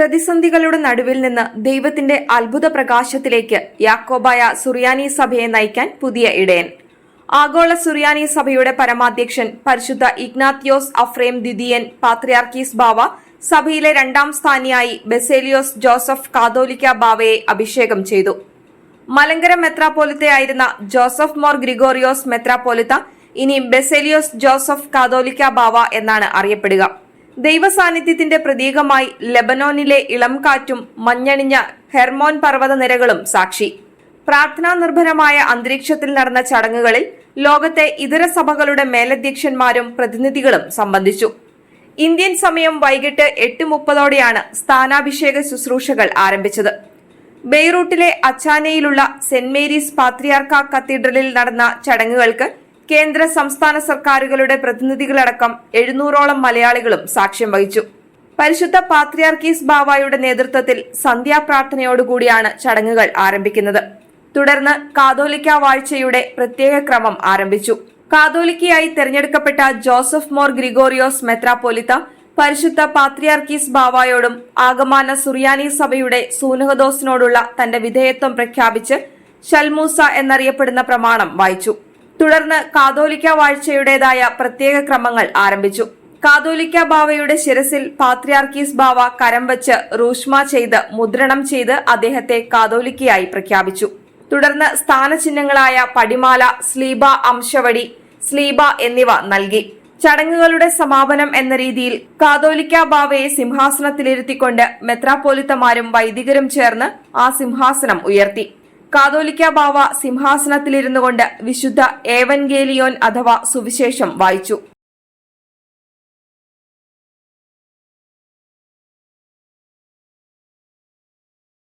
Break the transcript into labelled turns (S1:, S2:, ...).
S1: പ്രതിസന്ധികളുടെ നടുവിൽ നിന്ന് ദൈവത്തിന്റെ അത്ഭുത പ്രകാശത്തിലേക്ക് യാക്കോബായ സുറിയാനി സഭയെ നയിക്കാൻ പുതിയ ഇടയൻ. ആഗോള സുറിയാനി സഭയുടെ പരമാധ്യക്ഷൻ പരിശുദ്ധ ഇഗ്നാത്യോസ് അഫ്രേം ദ്വിതീയൻ പാത്രിയാർക്കീസ് ബാവ സഭയിലെ രണ്ടാം സ്ഥാനിയായി ബെസേലിയോസ് ജോസഫ് കാതോലിക്ക ബാവയെ അഭിഷേകം ചെയ്തു. മലങ്കര മെത്രാപ്പോലിത്തയായിരുന്ന ജോസഫ് മോർ ഗ്രിഗോറിയോസ് മെത്രാപ്പോലിത്ത ഇനി ബെസേലിയോസ് ജോസഫ് കാതോലിക്ക ബാവ എന്നാണ് അറിയപ്പെടുക. ദൈവസാന്നിധ്യത്തിന്റെ പ്രതീകമായി ലെബനോനിലെ ഇളം കാറ്റും മഞ്ഞണിഞ്ഞ ഹെർമോൻ പർവത നിരകളും സാക്ഷി. പ്രാർത്ഥനാ നിർഭരമായ അന്തരീക്ഷത്തിൽ നടന്ന ചടങ്ങുകളിൽ ലോകത്തെ ഇതര സഭകളുടെ മേലധ്യക്ഷന്മാരും പ്രതിനിധികളും സംബന്ധിച്ചു. ഇന്ത്യൻ സമയം വൈകിട്ട് എട്ട് മുപ്പതോടെയാണ് സ്ഥാനാഭിഷേക ശുശ്രൂഷകൾ ആരംഭിച്ചത്. ബെയ്റൂട്ടിലെ അച്ചാനയിലുള്ള സെന്റ് മേരീസ് പാത്രിയാർക്ക കത്തീഡ്രലിൽ നടന്ന ചടങ്ങുകൾക്ക് കേന്ദ്ര സംസ്ഥാന സർക്കാരുകളുടെ പ്രതിനിധികളടക്കം എഴുന്നൂറോളം മലയാളികളും സാക്ഷ്യം വഹിച്ചു. പരിശുദ്ധ പാത്രിയാർക്കീസ് ബാവായുടെ നേതൃത്വത്തിൽ സന്ധ്യാപ്രാർത്ഥനയോടുകൂടിയാണ് ചടങ്ങുകൾ ആരംഭിക്കുന്നത്. തുടർന്ന് കാതോലിക്ക വാഴ്ചയുടെ പ്രത്യേക ക്രമം ആരംഭിച്ചു. കാതോലിക്കയായി തെരഞ്ഞെടുക്കപ്പെട്ട ജോസഫ് മോർ ഗ്രിഗോറിയോസ് മെത്രാപ്പോലിത്ത പരിശുദ്ധ പാത്രിയാർക്കീസ് ബാവായോടും ആഗമാന സുറിയാനി സഭയുടെ സൂനഹദോസിനോടുള്ള തന്റെ വിധേയത്വം പ്രഖ്യാപിച്ച് ഷൽമൂസ എന്നറിയപ്പെടുന്ന പ്രമാണം വായിച്ചു. തുടർന്ന് കാതോലിക്ക വാഴ്ചയുടേതായ പ്രത്യേക ക്രമങ്ങൾ ആരംഭിച്ചു. കാതോലിക്ക ബാവയുടെ ശിരസിൽ പാത്രിയാർക്കീസ് ബാവ കരം വച്ച് റൂഷ്മ ചെയ്ത് മുദ്രണം ചെയ്ത് അദ്ദേഹത്തെ കാതോലിക്കയായി പ്രഖ്യാപിച്ചു. തുടർന്ന് സ്ഥാനചിഹ്നങ്ങളായ പടിമാല സ്ലീബ അംശവടി സ്ലീബ എന്നിവ നൽകി. ചടങ്ങുകളുടെ സമാപനം എന്ന രീതിയിൽ കാതോലിക്ക ബാവയെ സിംഹാസനത്തിലിരുത്തിക്കൊണ്ട് മെത്രാപ്പോലിത്തമാരും വൈദികരും ചേർന്ന് ആ സിംഹാസനം ഉയർത്തി. കാതോലിക്ക ബാവ സിംഹാസനത്തിലിരുന്നു കൊണ്ട് വിശുദ്ധ ഏവൻഗേലിയോൻ അഥവാ സുവിശേഷം വായിച്ചു.